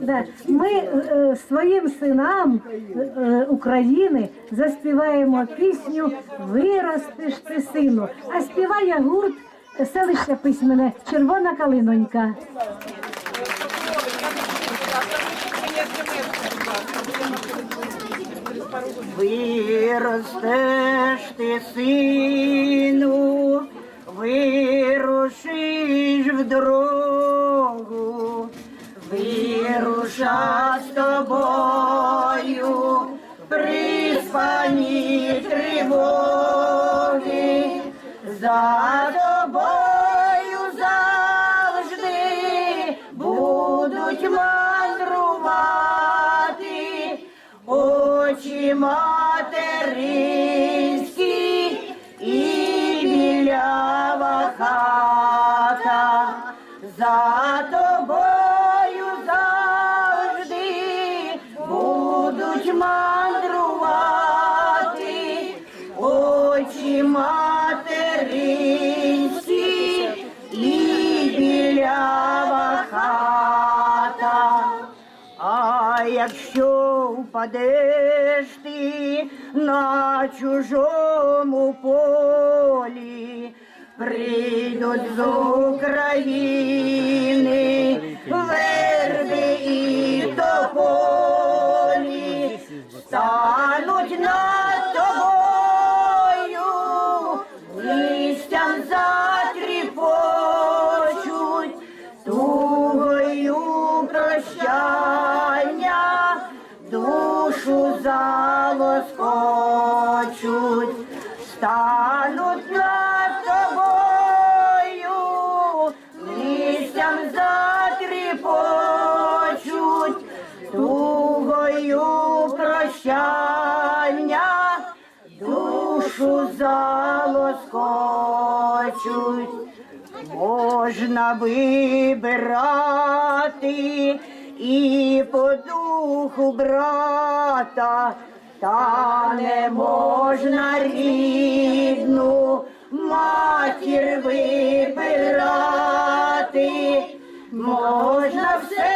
Да. Ми е, своїм синам е, е, України заспіваємо пісню Виростеш ти сину. А співає гурт селище письменне Червона калинонька. Виростеш ти, сину, вирушиш в дорогу, вируша з тобою, приспані тривоги, за тобою завжди будуть мандрувати очі материнські і білява хата. За тобою мандрувати очі материнські і білява хата. А якщо впадеш ти на чужому полі, прийдуть з України верби і залоскочуть, стануть над тобою, листям затріпочуть, тугою прощання, душу залоскочуть. Можна вибирати і по духу брата, та не можна рідну матір вибирати, можна все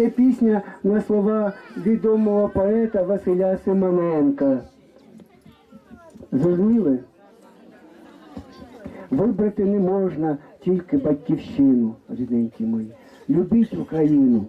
Це пісня на слова відомого поета Василя Симоненка. Зрозуміли? Вибрати не можна тільки батьківщину, рідненькі мої. Любіть Україну.